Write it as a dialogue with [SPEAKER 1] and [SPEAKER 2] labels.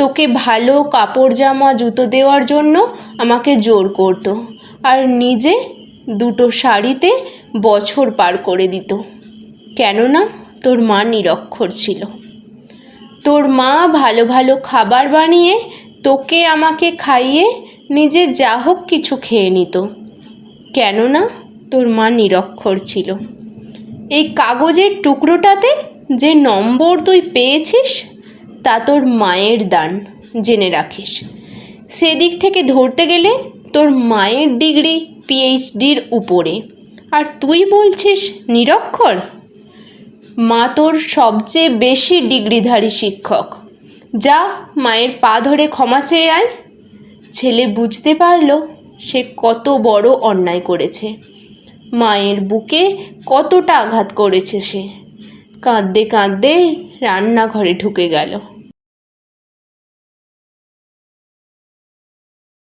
[SPEAKER 1] তোকে ভালো কাপড় জামা, জুতো দেওয়ার জন্য আমাকে জোর করতো আর নিজে দুটো শাড়িতে বছর পার করে দিত। কেননা তোর মা নিরক্ষর ছিল। তোর মা ভালো ভালো খাবার বানিয়ে তোকে আমাকে খাইয়ে নিজে যা হোক কিছু খেয়ে নিত। কেননা তোর মা নিরক্ষর ছিল। এই কাগজের টুকরোটাতে যে নম্বর তুই পেয়েছিস তা তোর মায়ের দান জেনে রাখিস। সেদিক থেকে ধরতে গেলে তোর মায়ের ডিগ্রি, পিএইচডির উপরে। আর তুই বলছিস নিরক্ষর? মা তোর সবচেয়ে বেশি ডিগ্রিধারী শিক্ষক। যা মায়ের পা ধরে ক্ষমা চেয়ে আয়। ছেলে বুঝতে পারল সে কত বড় অন্যায় করেছে। মায়ের বুকে কতটা আঘাত করেছে সে। কাঁদতে কাঁদতে রান্নাঘরে ঢুকে গেল।